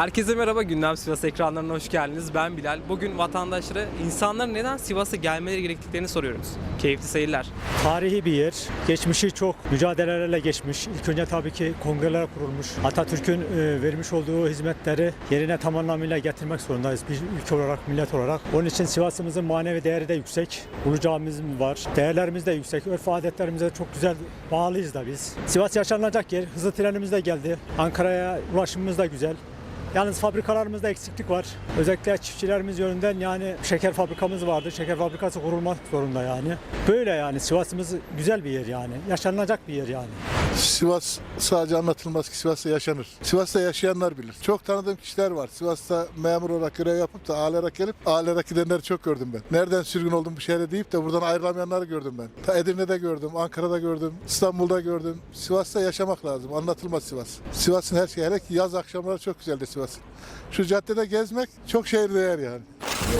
Herkese merhaba, Gündem Sivas ekranlarına hoş geldiniz. Ben Bilal. Bugün vatandaşlara insanların neden Sivas'a gelmeleri gerektiklerini soruyoruz. Keyifli seyirler. Tarihi bir yer. Geçmişi çok mücadelelerle geçmiş. İlk önce tabii ki kongreler kurulmuş. Atatürk'ün e, vermiş olduğu hizmetleri yerine tam anlamıyla getirmek zorundayız. Bir ülke olarak, millet olarak. Onun için Sivas'ımızın manevi değeri de yüksek. Ulu camimiz var. Değerlerimiz de yüksek. Örf adetlerimize çok güzel bağlıyız da biz. Sivas yaşanılacak yer. Hızlı trenimiz de geldi. Ankara'ya ulaşımımız da güzel. Yalnız fabrikalarımızda eksiklik var. Özellikle çiftçilerimiz yönünden yani şeker fabrikamız vardı. Şeker fabrikası kurulmak zorunda yani. Böyle yani Sivas'ımız güzel bir yer yani. Yaşanılacak bir yer yani. Sivas sadece anlatılmaz ki Sivas'ta yaşanır. Sivas'ta yaşayanlar bilir. Çok tanıdığım kişiler var. Sivas'ta memur olarak görev yapıp da ağlayarak gelip ağlayarak gidenleri çok gördüm ben. Nereden sürgün oldum bu şehre deyip de buradan ayrılamayanları gördüm ben. Ta Edirne'de gördüm, Ankara'da gördüm, İstanbul'da gördüm. Sivas'ta yaşamak lazım. Anlatılmaz Sivas. Sivas'ın her şeyi hele ki yaz akşamları çok güzeldir Sivas'ın. Şu caddede gezmek çok şehir değer yani.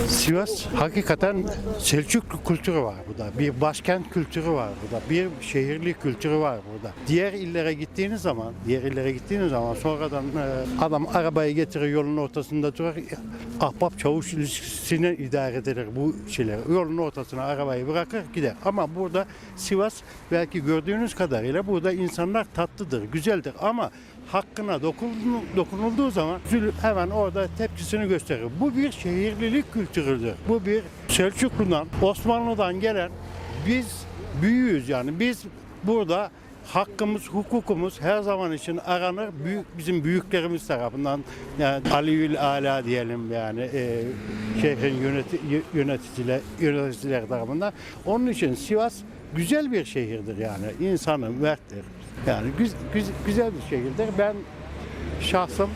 Sivas hakikaten Selçuklu kültürü var burada. Bir başkent kültürü var burada. Bir şehirli kültürü var burada. Diğer illere gittiğiniz zaman, diğer illere gittiğiniz zaman sonradan e, adam arabayı getirir yolun ortasında durar. Ahbap çavuş ilişkisine idare edilir bu şeyler. Yolun ortasına arabayı bırakır gider. Ama burada Sivas belki gördüğünüz kadarıyla burada insanlar tatlıdır, güzeldir ama hakkına dokun- dokunulduğu zaman zül- hemen orada tepkisini gösterir. Bu bir şehirlilik kültürüdür. Bu bir Selçuklu'dan, Osmanlı'dan gelen biz büyüğüz yani. Biz burada hakkımız, hukukumuz her zaman için aranır. Büyük, bizim büyüklerimiz tarafından yani Aliül Ala diyelim yani e, şehrin yöneti, yöneticiler, yöneticiler tarafından. Onun için Sivas güzel bir şehirdir yani. İnsanı merttir. Yani güz, güz- güzel bir şehirdir. Ben şahsım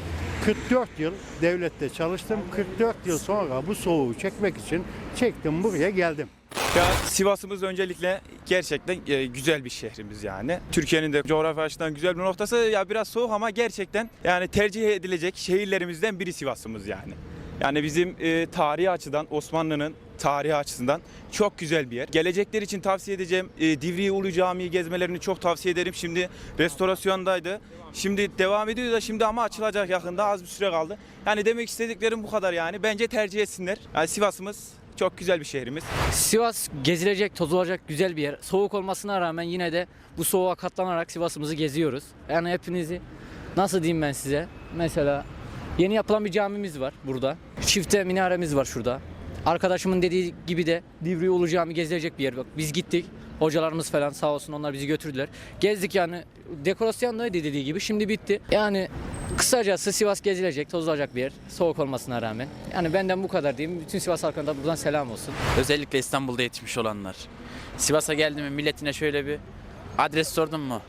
44 yıl devlette çalıştım. 44 yıl sonra bu soğuğu çekmek için çektim buraya geldim. Ya Sivas'ımız öncelikle gerçekten e, güzel bir şehrimiz yani. Türkiye'nin de coğrafi açıdan güzel bir noktası. Ya biraz soğuk ama gerçekten yani tercih edilecek şehirlerimizden biri Sivas'ımız yani. Yani bizim e, tarihi açıdan Osmanlı'nın tarihi açısından çok güzel bir yer. Gelecekler için tavsiye edeceğim e, Divriği Ulu Camii gezmelerini çok tavsiye ederim. Şimdi restorasyondaydı. Şimdi devam ediyor da şimdi ama açılacak yakında az bir süre kaldı. Yani demek istediklerim bu kadar yani. Bence tercih etsinler. Yani Sivas'ımız çok güzel bir şehrimiz. Sivas gezilecek, tozulacak güzel bir yer. Soğuk olmasına rağmen yine de bu soğuğa katlanarak Sivas'ımızı geziyoruz. Yani hepinizi nasıl diyeyim ben size? Mesela yeni yapılan bir camimiz var burada. Çifte minaremiz var şurada. Arkadaşımın dediği gibi de Divriği Ulu Cami gezilecek bir yer. Bak biz gittik. Hocalarımız falan sağ olsun onlar bizi götürdüler. Gezdik yani. Dekorasyon da dediği gibi şimdi bitti. Yani kısacası Sivas gezilecek, tozulacak bir yer. Soğuk olmasına rağmen. Yani benden bu kadar diyeyim. Bütün Sivas halkına da buradan selam olsun. Özellikle İstanbul'da yetişmiş olanlar. Sivas'a geldi mi milletine şöyle bir adres sordun mu?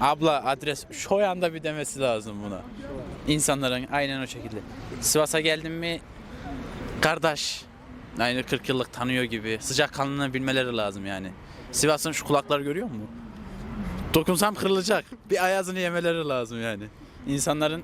Abla adres şu yanda bir demesi lazım buna. İnsanların aynen o şekilde. Sivas'a geldin mi kardeş aynı 40 yıllık tanıyor gibi sıcak kanlılığını bilmeleri lazım yani. Sivas'ın şu kulakları görüyor musun? Dokunsam kırılacak. Bir ayazını yemeleri lazım yani. İnsanların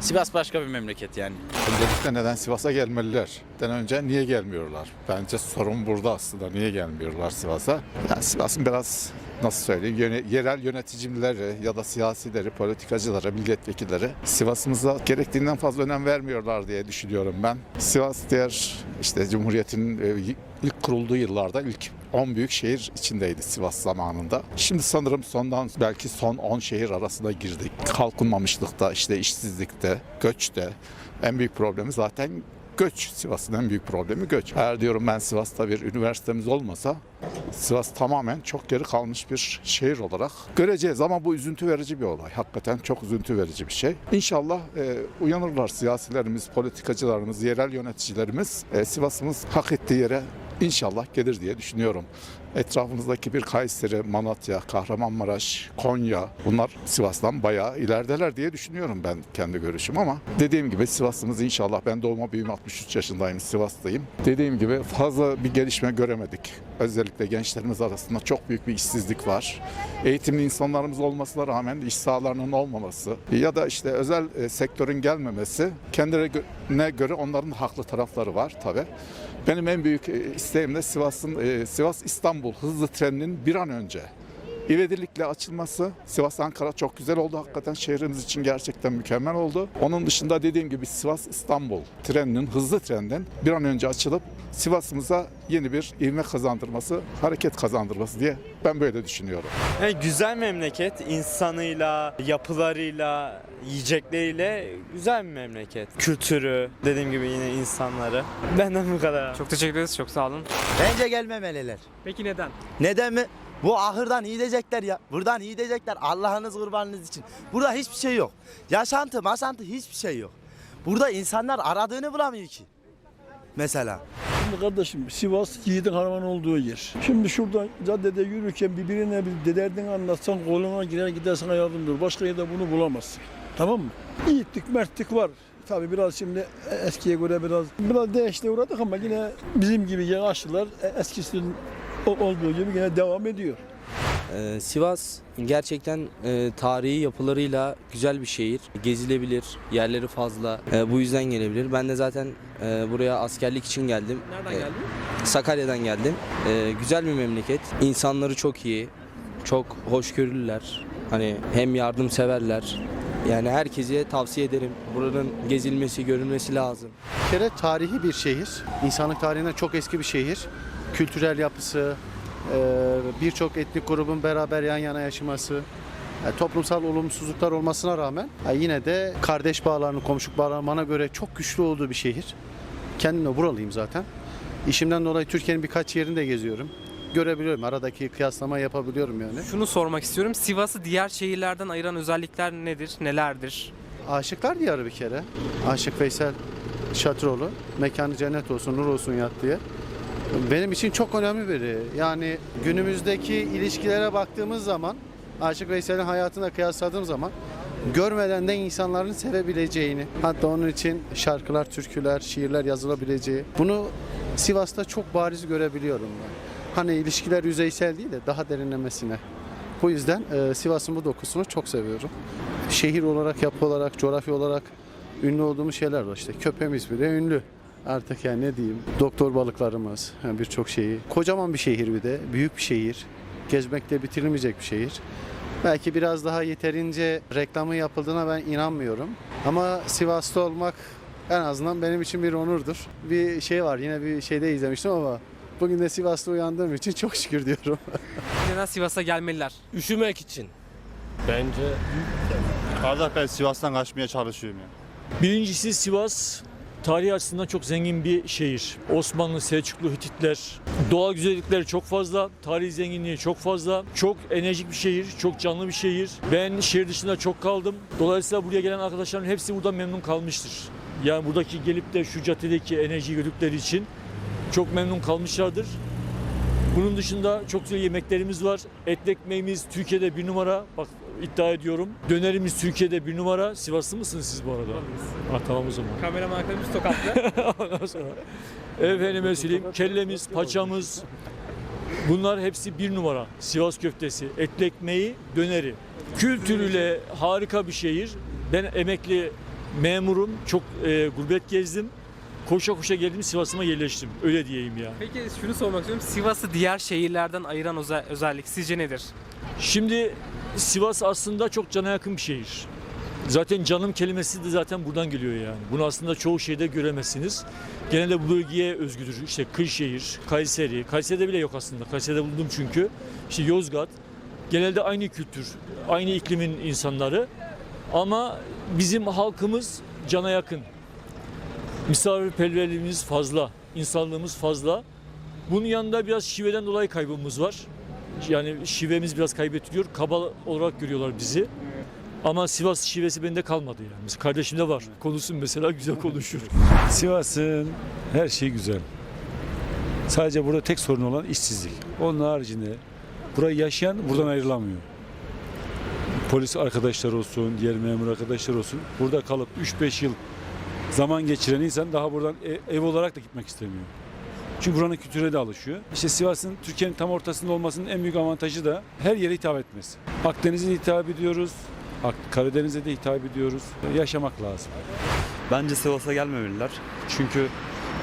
Sivas başka bir memleket yani. Öncelikle neden Sivas'a gelmeliler? Den önce niye gelmiyorlar? Bence sorun burada aslında. Niye gelmiyorlar Sivas'a? Yani Sivas'ın biraz nasıl söyleyeyim yerel yöneticileri ya da siyasileri, politikacıları, milletvekilleri Sivas'ımıza gerektiğinden fazla önem vermiyorlar diye düşünüyorum ben. Sivas diğer işte Cumhuriyet'in e, ilk kurulduğu yıllarda ilk 10 büyük şehir içindeydi Sivas zamanında. Şimdi sanırım sondan belki son 10 şehir arasına girdik. Kalkınmamışlıkta, işte işsizlikte, göçte en büyük problemi zaten göç. Sivas'ın en büyük problemi göç. Eğer diyorum ben Sivas'ta bir üniversitemiz olmasa Sivas tamamen çok geri kalmış bir şehir olarak göreceğiz ama bu üzüntü verici bir olay. Hakikaten çok üzüntü verici bir şey. İnşallah e, uyanırlar siyasilerimiz, politikacılarımız, yerel yöneticilerimiz. E, Sivas'ımız hak ettiği yere inşallah gelir diye düşünüyorum. Etrafımızdaki bir Kayseri, Malatya, Kahramanmaraş, Konya bunlar Sivas'tan bayağı ilerideler diye düşünüyorum ben kendi görüşüm ama dediğim gibi Sivas'ımız inşallah ben doğma büyüme 63 yaşındayım Sivas'tayım. Dediğim gibi fazla bir gelişme göremedik. Özellikle gençlerimiz arasında çok büyük bir işsizlik var. Eğitimli insanlarımız olmasına rağmen iş sahalarının olmaması ya da işte özel e, sektörün gelmemesi kendilerine göre onların haklı tarafları var tabi. Benim en büyük e, isteğim de Sivas'ın e, Sivas İstanbul hızlı treninin bir an önce ivedilikle açılması Sivas Ankara çok güzel oldu. Hakikaten şehrimiz için gerçekten mükemmel oldu. Onun dışında dediğim gibi Sivas İstanbul treninin hızlı trenden bir an önce açılıp Sivas'ımıza yeni bir ivme kazandırması, hareket kazandırması diye ben böyle düşünüyorum. Yani güzel memleket insanıyla, yapılarıyla, yiyecekleriyle güzel bir memleket. Kültürü, dediğim gibi yine insanları. Benden bu kadar. Çok teşekkür ederiz. Çok sağ olun. Bence gelmemeliler. Peki neden? Neden mi? Bu ahırdan iyi diyecekler ya. Buradan iyi diyecekler Allah'ınız kurbanınız için. Burada hiçbir şey yok. Yaşantı, masantı hiçbir şey yok. Burada insanlar aradığını bulamıyor ki. Mesela. Şimdi kardeşim Sivas yiğidin harman olduğu yer. Şimdi şurada caddede yürürken birbirine bir derdini anlatsan koluna girer gider sana yardımdır. Başka yerde bunu bulamazsın. Tamam mı? Yiğitlik, mertlik var. Tabii biraz şimdi eskiye göre biraz biraz değişte uğradık ama yine bizim gibi yaşlılar eskisinin olduğu gibi yine devam ediyor. Ee, Sivas gerçekten e, tarihi yapılarıyla güzel bir şehir. Gezilebilir, yerleri fazla. E, bu yüzden gelebilir. Ben de zaten e, buraya askerlik için geldim. Nereden E, geldin? Sakarya'dan geldim. E, güzel bir memleket. İnsanları çok iyi, çok hoşgörülüler. Hani hem yardımseverler. Yani herkese tavsiye ederim. Buranın gezilmesi, görülmesi lazım. Bir tarihi bir şehir. İnsanlık tarihinden çok eski bir şehir. Kültürel yapısı, e, birçok etnik grubun beraber yan yana yaşaması, e, toplumsal olumsuzluklar olmasına rağmen e, yine de kardeş bağlarının, komşuluk bağlarının bana göre çok güçlü olduğu bir şehir. Kendim de buralıyım zaten. İşimden dolayı Türkiye'nin birkaç yerinde geziyorum. Görebiliyorum, aradaki kıyaslama yapabiliyorum yani. Şunu sormak istiyorum. Sivas'ı diğer şehirlerden ayıran özellikler nedir? Nelerdir? Aşıklar diyarı bir kere. Aşık Veysel Şatıroğlu. Mekanı cennet olsun, nur olsun yat diye. Benim için çok önemli biri. Yani günümüzdeki ilişkilere baktığımız zaman, Aşık Veysel'in hayatına kıyasladığım zaman görmeden de insanların sevebileceğini, hatta onun için şarkılar, türküler, şiirler yazılabileceği. Bunu Sivas'ta çok bariz görebiliyorum ben. Hani ilişkiler yüzeysel değil de daha derinlemesine. Bu yüzden e, Sivas'ın bu dokusunu çok seviyorum. Şehir olarak, yapı olarak, coğrafya olarak ünlü olduğumuz şeyler var. İşte köpeğimiz bile ünlü. Artık yani ne diyeyim, doktor balıklarımız, yani birçok şeyi. Kocaman bir şehir bir de, büyük bir şehir. Gezmekte bitirilmeyecek bir şehir. Belki biraz daha yeterince reklamı yapıldığına ben inanmıyorum. Ama Sivas'ta olmak en azından benim için bir onurdur. Bir şey var, yine bir şeyde izlemiştim ama bugün de Sivas'ta uyandığım için çok şükür diyorum. Neden Sivas'a gelmeliler? Üşümek için. Bence Kardeş ben Sivas'tan kaçmaya çalışıyorum ya. Birincisi Sivas tarihi açısından çok zengin bir şehir. Osmanlı, Selçuklu, Hititler. Doğal güzellikleri çok fazla, tarihi zenginliği çok fazla. Çok enerjik bir şehir, çok canlı bir şehir. Ben şehir dışında çok kaldım. Dolayısıyla buraya gelen arkadaşlarım hepsi burada memnun kalmıştır. Yani buradaki gelip de şu caddedeki enerjiyi gördükleri için çok memnun kalmışlardır. Bunun dışında çok güzel yemeklerimiz var. Etli ekmeğimiz Türkiye'de bir numara. Bak iddia ediyorum. Dönerimiz Türkiye'de bir numara. Sivaslı mısınız siz bu arada? Ha, tamam o zaman. Kameraman arkadaşımız Tokatlı. Ondan sonra efendime söyleyeyim kellemiz, paçamız bunlar hepsi bir numara. Sivas köftesi, etli ekmeği, döneri. Kültürüyle harika bir şehir. Ben emekli memurum. Çok e, gurbet gezdim. Koşa koşa geldim Sivas'ıma yerleştim. Öyle diyeyim ya. Peki şunu sormak istiyorum. Sivas'ı diğer şehirlerden ayıran özel- özellik sizce nedir? Şimdi Sivas aslında çok cana yakın bir şehir. Zaten canım kelimesi de zaten buradan geliyor yani. Bunu aslında çoğu şeyde göremezsiniz. Genelde bu bölgeye özgüdür. İşte Kırşehir, Kayseri. Kayseri'de bile yok aslında. Kayseri'de buldum çünkü. İşte Yozgat. Genelde aynı kültür, aynı iklimin insanları. Ama bizim halkımız cana yakın. Misafirperverliğimiz fazla, insanlığımız fazla. Bunun yanında biraz şiveden dolayı kaybımız var. Yani şivemiz biraz kaybettiriyor. Kaba olarak görüyorlar bizi. Ama Sivas şivesi bende kalmadı yani. Mesela kardeşimde var. Konuşsun mesela güzel konuşur. Sivas'ın her şeyi güzel. Sadece burada tek sorun olan işsizlik. Onun haricinde burayı yaşayan buradan ayrılamıyor. Polis arkadaşlar olsun, diğer memur arkadaşlar olsun. Burada kalıp 3-5 yıl zaman geçiren insan daha buradan e- ev olarak da gitmek istemiyor. Çünkü buranın kültürüne de alışıyor. İşte Sivas'ın Türkiye'nin tam ortasında olmasının en büyük avantajı da her yere hitap etmesi. Akdeniz'e hitap ediyoruz, Ak- Karadeniz'e de hitap ediyoruz. Yaşamak lazım. Bence Sivas'a gelmemeliler. Çünkü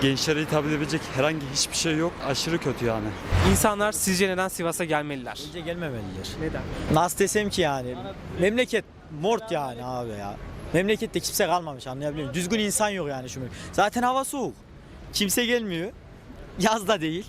Gençlere hitap edebilecek herhangi hiçbir şey yok. Aşırı kötü yani. İnsanlar sizce neden Sivas'a gelmeliler? Bence gelmemeliler. Neden? Nasıl desem ki yani memleket mort yani abi ya. Memlekette kimse kalmamış anlayabiliyor musun? Düzgün insan yok yani şu memleket. Zaten hava soğuk. Kimse gelmiyor. Yaz da değil.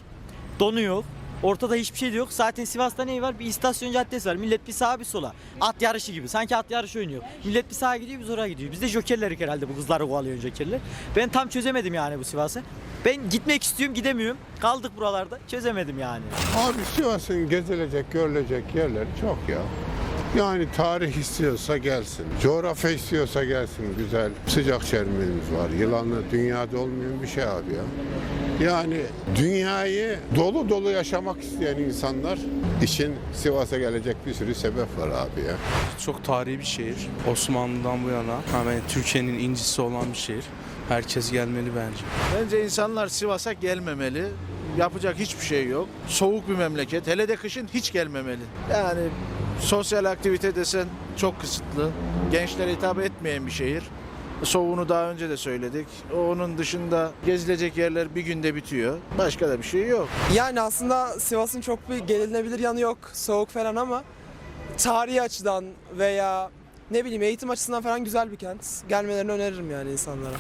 Donuyor. Ortada hiçbir şey de yok. Zaten Sivas'ta ne var? Bir istasyon caddesi var. Millet bir sağa bir sola. At yarışı gibi. Sanki at yarışı oynuyor. Millet bir sağa gidiyor biz oraya gidiyor. Biz de jokerlerik herhalde bu kızları kovalıyor jokerler. Ben tam çözemedim yani bu Sivas'ı. Ben gitmek istiyorum gidemiyorum. Kaldık buralarda. Çözemedim yani. Abi Sivas'ın gezilecek, görülecek yerleri çok ya. Yani tarih istiyorsa gelsin. Coğrafya istiyorsa gelsin. Güzel sıcak çermenimiz var. Yılanlı dünyada olmayan bir şey abi ya. Yani dünyayı dolu dolu yaşamak isteyen insanlar için Sivas'a gelecek bir sürü sebep var abi ya. Çok tarihi bir şehir. Osmanlı'dan bu yana hemen Türkiye'nin incisi olan bir şehir. Herkes gelmeli bence. Bence insanlar Sivas'a gelmemeli. Yapacak hiçbir şey yok. Soğuk bir memleket. Hele de kışın hiç gelmemeli. Yani sosyal aktivite desen çok kısıtlı. Gençlere hitap etmeyen bir şehir. Soğuğunu daha önce de söyledik. Onun dışında gezilecek yerler bir günde bitiyor. Başka da bir şey yok. Yani aslında Sivas'ın çok bir gelinebilir yanı yok. Soğuk falan ama tarihi açıdan veya ne bileyim eğitim açısından falan güzel bir kent. Gelmelerini öneririm yani insanlara.